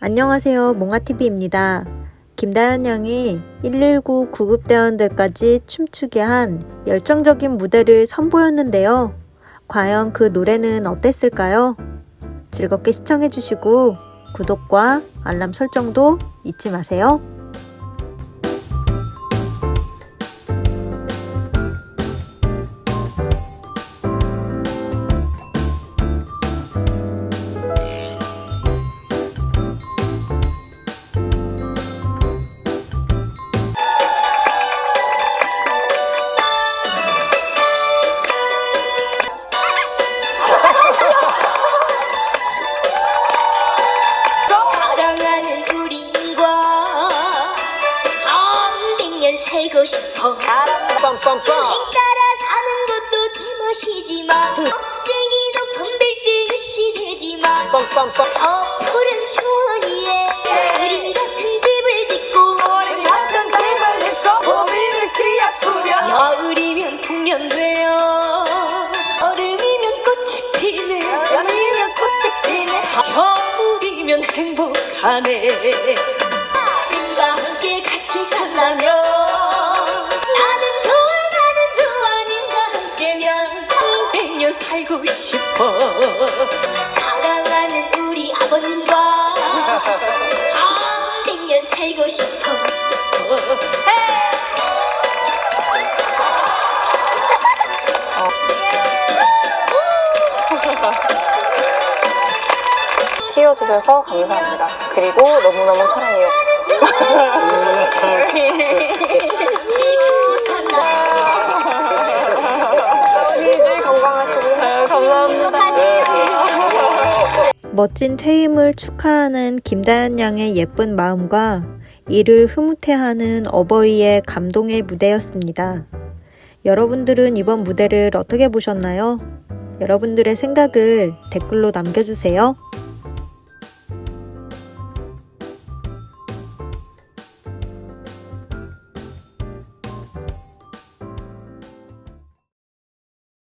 안녕하세요. 몽아TV입니다. 김다현 양이 119 구급대원들까지 춤추게 한 열정적인 무대를 선보였는데요. 과연 그 노래는 어땠을까요? 즐겁게 시청해주시고 구독과 알람 설정도 잊지 마세요. 살고 싶어. 빵빵빵 따라 사는 것도 제멋이지만 겁쟁이도 건들 듯이 되지만 빵빵빵. 저 푸른 초원 위에 그림 같은 집을 짓고 같은 집을 짓고 봄이면 씨앗 뿌려 가을이면 풍년되어 얼음이면 꽃이 피네 여름이면 꽃이 피네 겨울이면 행복하네 사랑하는 우리 아버님과 한 백 년 살고 싶어 키워주셔서 감사합니다. 그리고 너무너무 사랑해요. 멋진 퇴임을 축하하는 김다현 양의 예쁜 마음과 이를 흐뭇해하는 어버이의 감동의 무대였습니다. 여러분들은 이번 무대를 어떻게 보셨나요? 여러분들의 생각을 댓글로 남겨주세요.